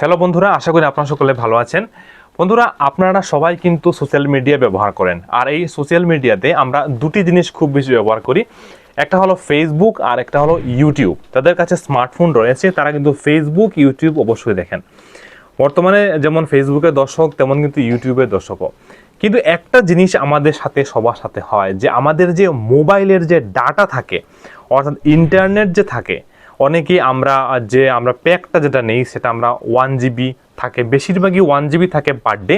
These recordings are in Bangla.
হ্যালো বন্ধুরা, আশা করি আপনারা সকলে ভালো আছেন। বন্ধুরা, আপনারা সবাই কিন্তু সোশ্যাল মিডিয়া ব্যবহার করেন। আর এই সোশ্যাল মিডিয়াতে আমরা দুটি জিনিস খুব বেশি ব্যবহার করি। একটা হলো ফেসবুক আর একটা হলো ইউটিউব তাদের কাছে স্মার্টফোন রয়েছে, তারা কিন্তু ফেসবুক ইউটিউব অবশ্যই দেখেন। বর্তমানে যেমন ফেসবুকের দর্শক, তেমন কিন্তু ইউটিউবের দর্শকও। কিন্তু একটা জিনিস আমাদের সাথে, সবার সাথে হয় যে আমাদের যে মোবাইলের যে ডাটা থাকে, অর্থাৎ ইন্টারনেট যে থাকে অনেকেই আমরা যে আমরা প্যাকটা যেটা নেই সেটা আমরা ওয়ান জিবি থাকে, বেশিরভাগই ওয়ান জিবি থাকে পার ডে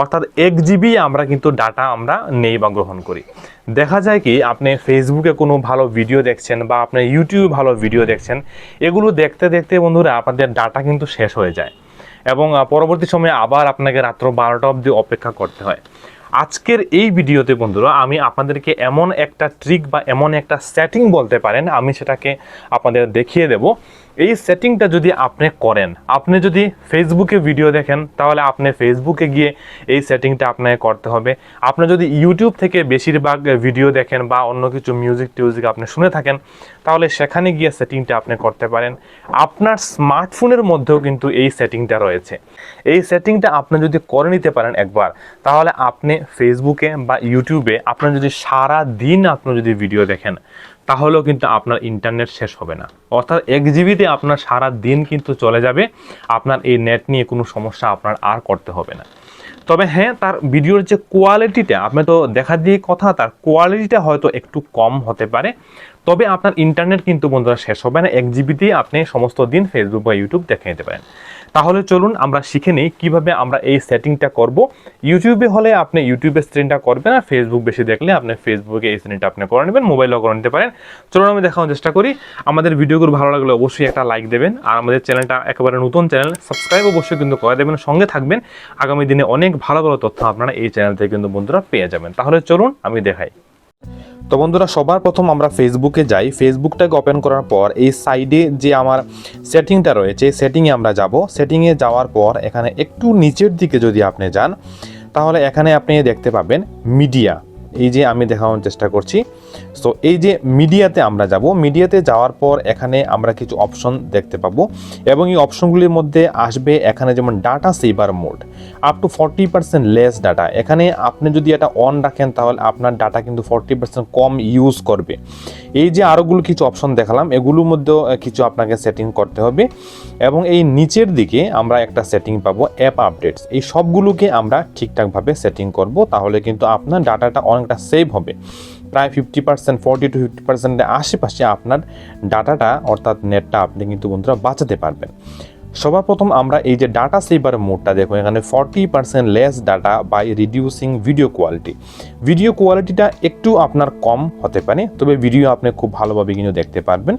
অর্থাৎ এক জিবি আমরা কিন্তু ডাটা আমরা নেই বা গ্রহণ করি। দেখা যায় কি, আপনি ফেসবুকে কোনো ভালো ভিডিও দেখছেন বা আপনি ইউটিউবে ভালো ভিডিও দেখছেন, এগুলো দেখতে দেখতে বন্ধুরা আপনাদের ডাটা কিন্তু শেষ হয়ে যায় এবং পরবর্তী সময়ে আবার আপনাকে রাত্র বারোটা অবধি অপেক্ষা করতে হয়। আজকের এই ভিডিওতে বন্ধুরা, আমি আপনাদেরকে এমন একটা ট্রিক বা এমন একটা সেটিং বলতে পারেন, আমি সেটাকে আপনাদের দেখিয়ে দেব। এই সেটিংটা যদি আপনি করেন, আপনি যদি ফেসবুকে ভিডিও দেখেন, তাহলে আপনি ফেসবুকে গিয়ে এই সেটিংটা আপনাকে করতে হবে। আপনি যদি ইউটিউব থেকে বেশিরভাগ ভিডিও দেখেন বা অন্য কিছু মিউজিক টিউজিক আপনি শুনে থাকেন, তাহলে সেখানে গিয়ে সেটিংটা আপনি করতে পারেন। আপনার স্মার্টফোনের মধ্যেও কিন্তু এই সেটিংটা রয়েছে। এই সেটিংটা আপনি যদি করে নিতে পারেন একবার, তাহলে আপনি ফেসবুকে বা ইউটিউবে আপনি যদি সারা দিন আপনি যদি ভিডিও দেখেন তাহলেও কিন্তু আপনার ইন্টারনেট শেষ হবে না। অর্থাৎ এক জিবিতে আপনার সারা দিন কিন্তু চলে যাবে। আপনার এই নেট নিয়ে কোনো সমস্যা আপনার আর করতে হবে না। তবে হ্যাঁ তার ভিডিওর যে কোয়ালিটিটা আপনি তো দেখা দিয়ে কথা, তার কোয়ালিটিটা হয়তো একটু কম হতে পারে। তবে আপনার ইন্টারনেট কিন্তু বন্ধুরা শেষ হবে না। এক জিবিতেই আপনি সমস্ত দিন ফেসবুক বা ইউটিউব দেখে নিতে পারেন। তাহলে চলুন আমরা শিখে নিই কীভাবে আমরা এই সেটিংটা করব। ইউটিউবে হলে আপনি ইউটিউবে স্ক্রিনটা করবেন আর ফেসবুক বেশি দেখলে আপনি ফেসবুকে এই স্ক্রিনটা আপনি করে নেবেন মোবাইলেও করে নিতে পারেন। চলুন আমি দেখানোর চেষ্টা করি। আমাদের ভিডিওগুলো ভালো লাগলে অবশ্যই একটা লাইক দেবেন আর আমাদের চ্যানেলটা একেবারে নতুন চ্যানেল সাবস্ক্রাইব অবশ্যই কিন্তু করে দেবেন, সঙ্গে থাকবেন। আগামী দিনে অনেক ভালো ভালো তথ্য আপনারা এই চ্যানেল থেকে কিন্তু বন্ধুরা পেয়ে যাবেন। তাহলে চলুন আমি দেখাই। তো বন্ধুরা, সবার প্রথম আমরা ফেসবুকে যাই। ফেসবুকটাকে ওপেন করার পর এই সাইডে যে আমার সেটিংটা রয়েছে সেটিংয়ে আমরা যাব। সেটিংয়ে যাওয়ার পর এখানে একটু নিচের দিকে যদি আপনি যান, তাহলে এখানে আপনি দেখতে পাবেন মিডিয়া এই যে আমি দেখানোর চেষ্টা করছি। সো এই যে মিডিয়াতে আমরা যাব, মিডিয়াতে যাওয়ার পর এখানে আমরা কিছু অপশন দেখতে পাবো। এবং এই অপশনগুলির মধ্যে আসবে এখানে যেমন data saver mode up to forty percent less data এখানে আপনি যদি এটা অন রাখেন, তাহলে আপনার ডাটা কিন্তু ফর্টি পার্সেন্ট কম ইউজ করবে। এই যে আরোগুলো কিছু অপশন দেখালাম, এগুলোর মধ্যেও কিছু আপনাকে সেটিং করতে হবে। এবং এই নিচের দিকে আমরা একটা সেটিং পাবো অ্যাপ আপডেটস এই সবগুলোকে আমরা ঠিকঠাকভাবে সেটিং করব, তাহলে কিন্তু আপনার ডাটাটা অনেকটা সেভ হবে। প্রায় fifty percent forty to fifty পার্সেন্টের আশেপাশে আপনার ডাটাটা, অর্থাৎ নেটটা আপনি কিন্তু বন্ধুরা বাঁচাতে পারবেন। সবার প্রথম আমরা এই যে ডাটা সেভার মোডটা দেখো এখানে forty percent less data by reducing video quality video কোয়ালিটিটা একটু আপনার কম হতে পারে, তবে ভিডিও আপনি খুব ভালোভাবে কিন্তু দেখতে পারবেন।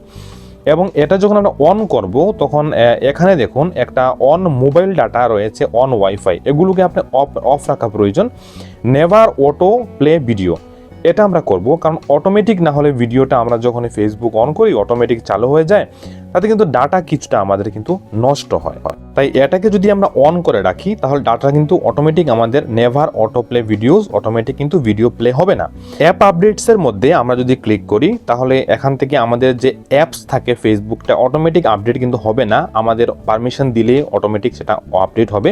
এবং এটা যখন আমরা অন করব, তখন এখানে দেখুন একটা অন মোবাইল ডাটা রয়েছে অন ওয়াইফাই এগুলোকে আপনি অফ অফ রাখা প্রয়োজন। নেভার অটো প্লে ভিডিও এটা আমরা করব, কারণ অটোমেটিক না হলে ভিডিওটা আমরা যখন ফেসবুক অন করি অটোমেটিক চালু হয়ে যায়, তাতে কিন্তু ডাটা কিছুটা আমাদের কিন্তু নষ্ট হয়। তাই এটাকে যদি আমরা অন করে রাখি, তাহলে ডাটা কিন্তু অটোমেটিক আমাদের never auto play videos automatic কিন্তু ভিডিও প্লে হবে না। অ্যাপ আপডেটসের মধ্যে আমরা যদি ক্লিক করি, তাহলে এখান থেকে আমাদের যে অ্যাপস থাকে ফেসবুকটা অটোমেটিক আপডেট কিন্তু হবে না, আমাদের পারমিশন দিলে অটোমেটিক সেটা আপডেট হবে।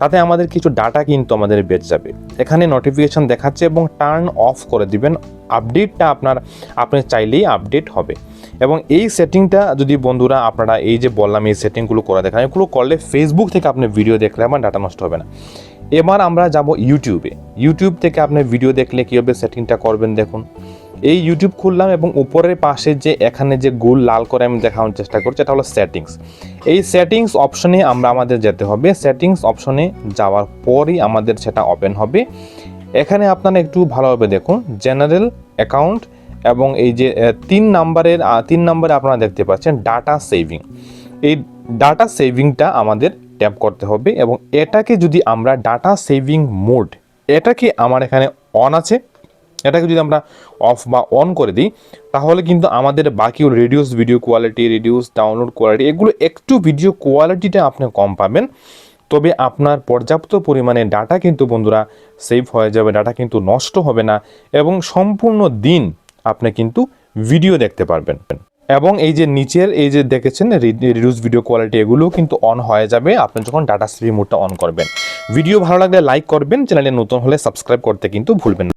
তাতে আমাদের কিছু ডাটা কিন্তু আমাদের বেঁচে যাবে। এখানে নোটিফিকেশন দেখাচ্ছে এবং টার্ন অফ করে দিবেন। আপডেটটা আপনার, আপনি চাইলেই আপডেট হবে। এবং এই সেটিংটা যদি বন্ধুরা আপনারা এই যে বললাম, এই সেটিংগুলো করে দেখেন, এগুলো করলে ফেসবুক থেকে আপনি ভিডিও দেখলে আমার ডাটা নষ্ট হবে না। এবার আমরা যাব ইউটিউবে ইউটিউব থেকে আপনি ভিডিও দেখলে কীভাবে সেটিংটা করবেন দেখুন। এই ইউটিউব খুললাম এবং উপরের পাশে যে এখানে যে গোল লাল করে আমি দেখানোর চেষ্টা করছি, এটা হলো সেটিংস এই সেটিংস অপশনে আমরা আমাদের যেতে হবে। সেটিংস অপশনে যাওয়ার পরই আমাদের সেটা ওপেন হবে। এখানে আপনারা একটু ভালোভাবে দেখুন জেনারেল অ্যাকাউন্ট এবং এই যে তিন নাম্বারের তিন নাম্বারে আপনারা দেখতে পাচ্ছেন ডাটা সেভিং এই ডাটা সেভিংটা আমাদের ট্যাপ করতে হবে এবং এটাকে যদি আমরা ডাটা সেভিং মোড এটাকে আমার এখানে অন আছে এটাকে যদি আমরা অফ বা অন করে দিই, তাহলে কিন্তু আমাদের বাকি reduce video quality reduce download quality এগুলো একটু ভিডিও কোয়ালিটিটা আপনি কম পাবেন। তবে আপনার পর্যাপ্ত পরিমাণে ডাটা কিন্তু বন্ধুরা সেভ হয়ে যাবে ডাটা কিন্তু নষ্ট হবে না এবং সম্পূর্ণ দিন আপনি কিন্তু ভিডিও দেখতে পারবেন। এবং এই যে নিচের, এই যে দেখেছেন রিডিউস ভিডিও কোয়ালিটি এগুলো কিন্তু অন হয়ে যাবে আপনি যখন ডাটা স্ট্রিম মোডটা অন করবেন। ভিডিও ভালো লাগলে লাইক করবেন চ্যানেলে নতুন হলে সাবস্ক্রাইব করতে কিন্তু ভুলবেন না।